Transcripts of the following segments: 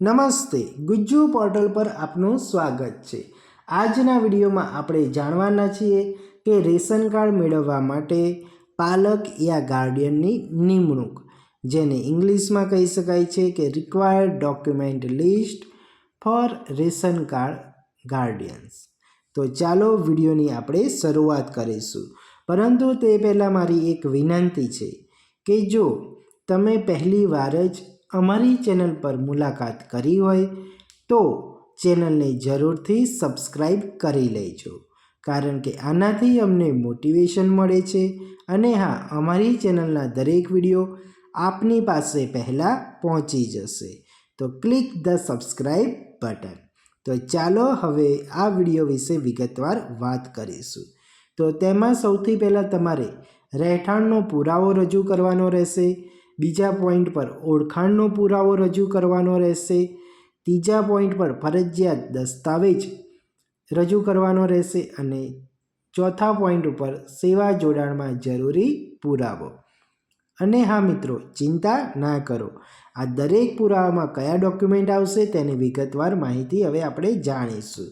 નમસ્તે, ગુજ્જુ પોર્ટલ પર આપનું સ્વાગત છે. આજના વિડીયોમાં આપણે જાણવાના છીએ કે રેશન કાર્ડ મેળવવા માટે પાલક યા ગાર્ડિયનની નિમણૂક, જેને ઇંગ્લિશમાં કહી શકાય છે કે required document list for ration card guardians. તો ચાલો વિડીયોની આપણે શરૂઆત કરીશું. પરંતુ તે પહેલાં મારી એક વિનંતી છે કે જો તમે પહેલી વાર જ અમારી ચેનલ પર મુલાકાત કરી હોય તો ચેનલને જરૂરથી સબસ્ક્રાઈબ કરી લેજો. કારણ કે આનાથી અમને મોટિવેશન મળે છે અને હા, અમારી ચેનલના દરેક વીડિયો આપની પાસે પહેલાં પહોંચી જશે. તો ક્લિક ધ સબસ્ક્રાઈબ બટન. તો ચાલો હવે આ વીડિયો વિશે વિગતવાર વાત કરીશું. તો તેમાં સૌથી પહેલાં તમારે રહેઠાણનો પુરાવો રજૂ કરવાનો રહેશે. બીજા પોઈન્ટ પર ઓળખાણનો પુરાવો રજૂ કરવાનો રહેશે. ત્રીજા પોઈન્ટ પર ફરજિયાત દસ્તાવેજ રજૂ કરવાનો રહેશે અને ચોથા પોઈન્ટ ઉપર સેવા જોડાણમાં જરૂરી પુરાવો. અને હા મિત્રો, ચિંતા ના કરો. આ દરેક પુરાવામાં કયા ડોક્યુમેન્ટ આવશે તેની વિગતવાર માહિતી હવે આપણે જાણીશું.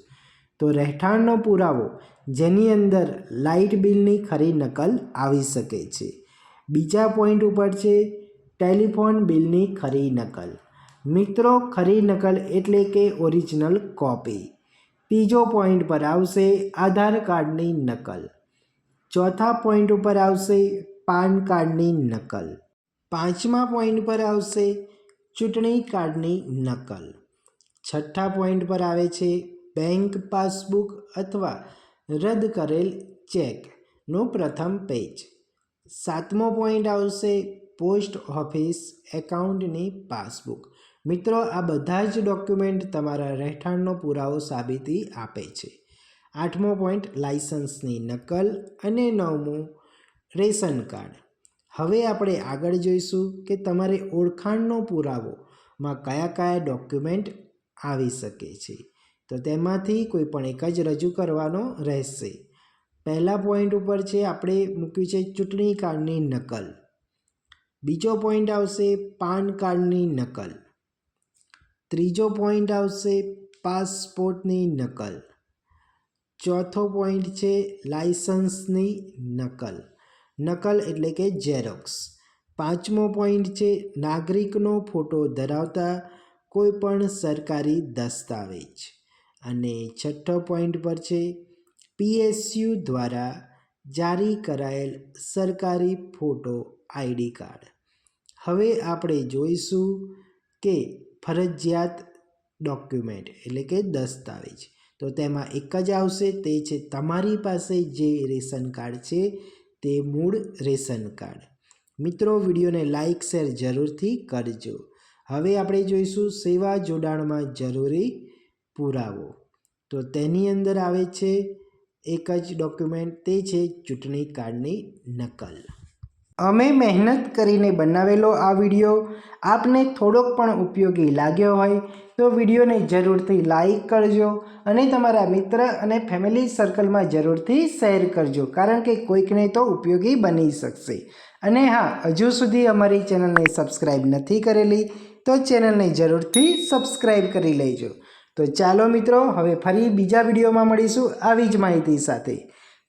તો રહેઠાણનો પુરાવો, જેની અંદર લાઇટ બિલની ખરી નકલ આવી શકે છે. બીજા પોઈન્ટ ઉપર છે ટેલિફોન બિલની ખરી નકલ. મિત્રો, ખરી નકલ એટલે કે ઓરિજિનલ કોપી. ત્રીજો પોઈન્ટ પર આવશે આધાર કાર્ડની નકલ. ચોથા પોઈન્ટ ઉપર આવશે પાન કાર્ડની નકલ. પાંચમા પોઈન્ટ પર આવશે ચૂંટણી કાર્ડની નકલ. છઠ્ઠા પોઈન્ટ પર આવે છે બેંક પાસબુક અથવા રદ કરેલ ચેકનું પ્રથમ પેજ. સાતમો પોઈન્ટ આવશે પોસ્ટ ઓફિસ એકાઉન્ટની પાસબુક. મિત્રો, આ બધા જ ડોક્યુમેન્ટ તમારા રહેઠાણનો પુરાવો સાબિતી આપે છે. આઠમો પોઈન્ટ, લાઇસન્સની નકલ અને નવમું, રેશન કાર્ડ. હવે આપણે આગળ જોઈશું કે તમારે ઓળખાણનો પુરાવોમાં કયા કયા ડોક્યુમેન્ટ આવી શકે છે. તો તેમાંથી કોઈ પણ એક જ રજૂ કરવાનો રહેશે. પહેલા પોઈન્ટ ઉપર છે, આપણે મૂક્યું છે ચૂંટણી કાર્ડની નકલ. બીજો પોઈન્ટ આવશે પાન કાર્ડની નકલ. ત્રીજો પોઈન્ટ આવશે પાસપોર્ટની નકલ. ચોથો પોઈન્ટ છે લાઇસન્સની નકલ. નકલ એટલે કે ઝેરોક્સ પાંચમો પોઈન્ટ છે નાગરિકનો ફોટો ધરાવતા કોઈપણ સરકારી દસ્તાવેજ. અને છઠ્ઠો પોઈન્ટ પર છે પીએસયુ દ્વારા જારી કરાયેલ સરકારી ફોટો આઈડી કાર્ડ. હવે આપણે જોઈશું કે ફરજિયાત ડોક્યુમેન્ટ એટલે કે દસ્તાવેજ. તો તેમાં એક જ આવશે, તે છે તમારી પાસે જે રેશન કાર્ડ છે તે મૂળ રેશન કાર્ડ. મિત્રો, વિડીયોને લાઇક શેર જરૂરથી કરજો. હવે આપણે જોઈશું સેવા જોડાણમાં જરૂરી પુરાવો. તો તેની અંદર આવે છે એક જ ડોક્યુમેન્ટ, તે છે ચૂંટણી કાર્ડની નકલ. અમે મહેનત કરીને બનાવેલો આ વીડિયો આપને થોડોક પણ ઉપયોગી લાગ્યો હોય તો વિડીયોને જરૂરથી લાઈક કરજો અને તમારા મિત્ર અને ફેમિલી સર્કલમાં જરૂરથી શેર કરજો, કારણ કે કોઈકને તો ઉપયોગી બની શકશે. અને હા, હજુ સુધી અમારી ચેનલને સબસ્ક્રાઈબ નથી કરેલી તો ચેનલને જરૂરથી સબસ્ક્રાઈબ કરી લેજો. તો ચાલો મિત્રો, હવે ફરી બીજા વિડીયોમાં મળીશું. આવી જ માહિતી સાથે.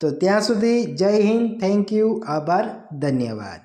તો ત્યાં સુધી જય હિન્દ થેન્ક યુ આભાર ધન્યવાદ.